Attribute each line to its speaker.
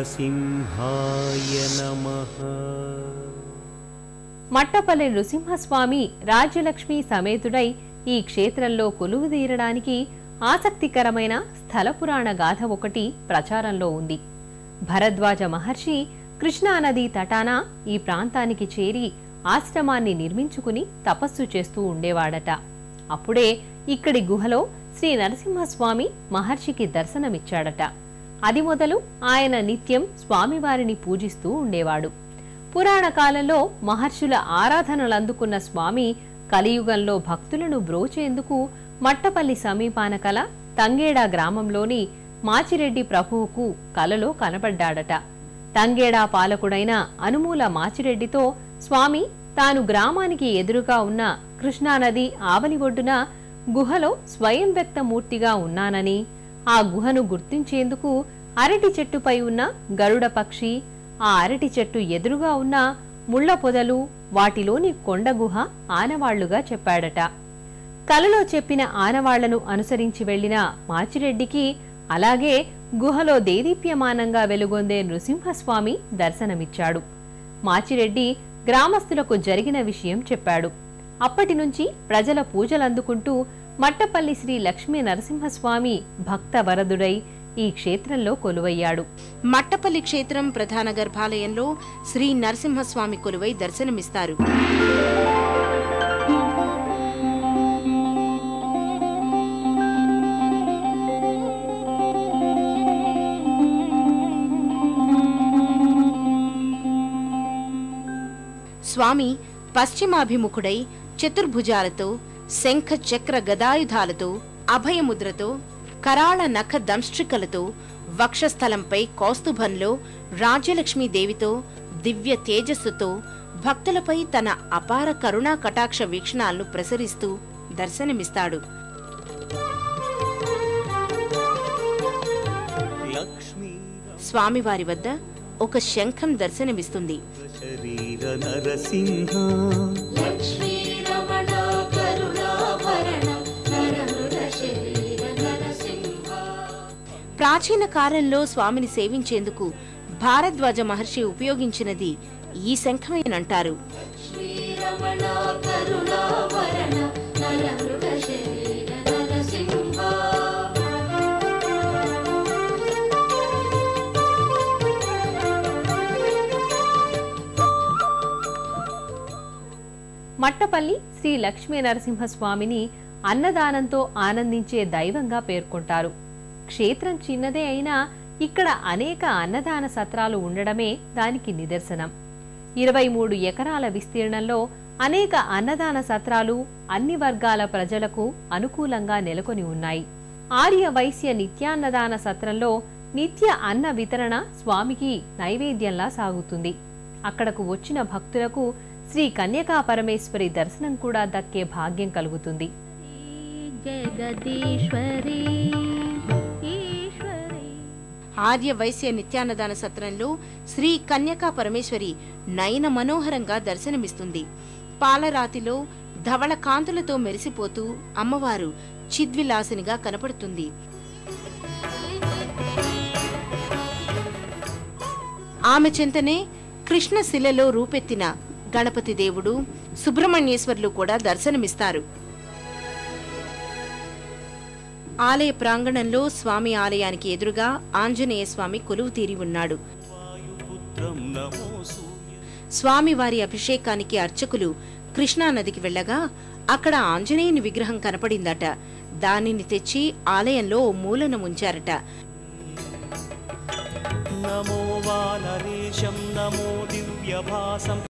Speaker 1: నరసింహాయ నమ.
Speaker 2: మట్టపల్లి నృసింహస్వామి రాజ్యలక్ష్మి సమేతుడై ఈ క్షేత్రంలో కొలువుదీరడానికి ఆసక్తికరమైన స్థలపురాణ గాథ ఒకటి ప్రచారంలో ఉంది. భరద్వాజ మహర్షి కృష్ణానదీ తటాన ఈ ప్రాంతానికి చేరి ఆశ్రమాన్ని నిర్మించుకుని తపస్సు చేస్తూ ఉండేవాడట. అప్పుడే ఇక్కడి గుహలో శ్రీ నరసింహస్వామి మహర్షికి దర్శనమిచ్చాడట. అది మొదలు ఆయన నిత్యం స్వామివారిని పూజిస్తూ ఉండేవాడు. పురాణ కాలంలో మహర్షుల ఆరాధనలందుకున్న స్వామి కలియుగంలో భక్తులను బ్రోచేందుకు మట్టపల్లి సమీపాన కల తంగేడా గ్రామంలోని మాచిరెడ్డి ప్రభువుకు కలలో కనబడ్డాడట. తంగేడా పాలకుడైన అనుమూల మాచిరెడ్డితో స్వామి తాను గ్రామానికి ఎదురుగా ఉన్న కృష్ణానది ఆవలి ఒడ్డున గుహలో స్వయం వ్యక్తమూర్తిగా ఉన్నానని ఆ గుహను గుర్తించేందుకు అరటి చెట్టుపై ఉన్న గరుడ పక్షి ఆ అరటి చెట్టు ఎదురుగా ఉన్న ముళ్ళ పొదలు వాటిలోని కొండ గుహ ఆనవాళ్ళుగా చెప్పాడట. కలలో చెప్పిన ఆనవాళ్ళను అనుసరించి వెళ్ళిన మాచిరెడ్డికి అలాగే గుహలో దేదీప్యమానంగా వెలుగొందే నృసింహస్వామి దర్శనమిచ్చాడు. మాచిరెడ్డి గ్రామస్తులకు జరిగిన విషయం చెప్పాడు. అప్పటి నుంచి ప్రజల పూజలందుకుంటూ మట్టపల్లి శ్రీ లక్ష్మీ నరసింహస్వామి భక్త వరదుడై ఈ క్షేత్రంలో కొలువయ్యాడు.
Speaker 3: మట్టపల్లి క్షేత్రం ప్రధాన గర్భాలయంలో శ్రీ నరసింహస్వామి కొలువై దర్శనమిస్తారు. స్వామి పశ్చిమాభిముఖుడై చతుర్భుజాలతో శంఖ చక్ర గదాయుధాలతో అభయముద్రతో కరాళ నఖ దంష్ట్రికలతో వక్షస్థలంపై కౌస్తుభంలో రాజ్యలక్ష్మీదేవితో దివ్య తేజస్సుతో భక్తులపై తన అపార కరుణా కటాక్ష వీక్షణాలను ప్రసరిస్తూ దర్శనమిస్తాడు.
Speaker 1: లక్ష్మీ
Speaker 3: స్వామివారి వద్ద ఒక శంఖం దర్శనమిస్తుంది.
Speaker 1: శరీర నరసింహ.
Speaker 3: ప్రాచీన కాలంలో స్వామిని సేవించేందుకు భారద్వాజ మహర్షి ఉపయోగించినది ఈ శంఖమేనంటారు.
Speaker 2: మట్టపల్లి శ్రీ లక్ష్మీ నరసింహస్వామిని అన్నదానంతో ఆనందించే దైవంగా పేర్కొంటారు. క్షేత్రం చిన్నదే అయినా ఇక్కడ అనేక అన్నదాన సత్రాలు ఉండడమే దానికి నిదర్శనం. ఇరవై మూడు ఎకరాల విస్తీర్ణంలో అనేక అన్నదాన సత్రాలు అన్ని వర్గాల ప్రజలకు అనుకూలంగా నెలకొని ఉన్నాయి. ఆర్య వైశ్య నిత్యాన్నదాన సత్రంలో నిత్య అన్న వితరణ స్వామికి నైవేద్యంలా సాగుతుంది. అక్కడకు వచ్చిన భక్తులకు శ్రీ కన్యకా పరమేశ్వరి దర్శనం కూడా దక్కే భాగ్యం కలుగుతుంది.
Speaker 4: జగదీశ్వరి
Speaker 3: ఆర్య వైశ్య నిత్యాన్నదాన సత్రంలో శ్రీ కన్యకా పరమేశ్వరి నయన మనోహరంగా దర్శనమిస్తుంది. పాలరాతిలో ధవళ కాంతులతో మెరిసిపోతూ అమ్మవారు చిద్విలాసినిగా కనపడుతుంది. ఆమె చెంతనే కృష్ణశిలలో రూపెత్తిన గణపతి దేవుడు సుబ్రహ్మణ్యేశ్వర్లు కూడా దర్శనమిస్తారు. ఆలయ ప్రాంగణంలో స్వామి ఆలయానికి ఎదురుగా ఆంజనేయ స్వామి కొలువు తీరి ఉన్నాడు. స్వామివారి అభిషేకానికి అర్చకులు కృష్ణానదికి వెళ్ళగా అక్కడ ఆంజనేయుని విగ్రహం కనపడిందట. దానిని తెచ్చి ఆలయంలో ఓ మూలన ఉంచారట
Speaker 1: నమో వానరేశం నమో దివ్యభాసం.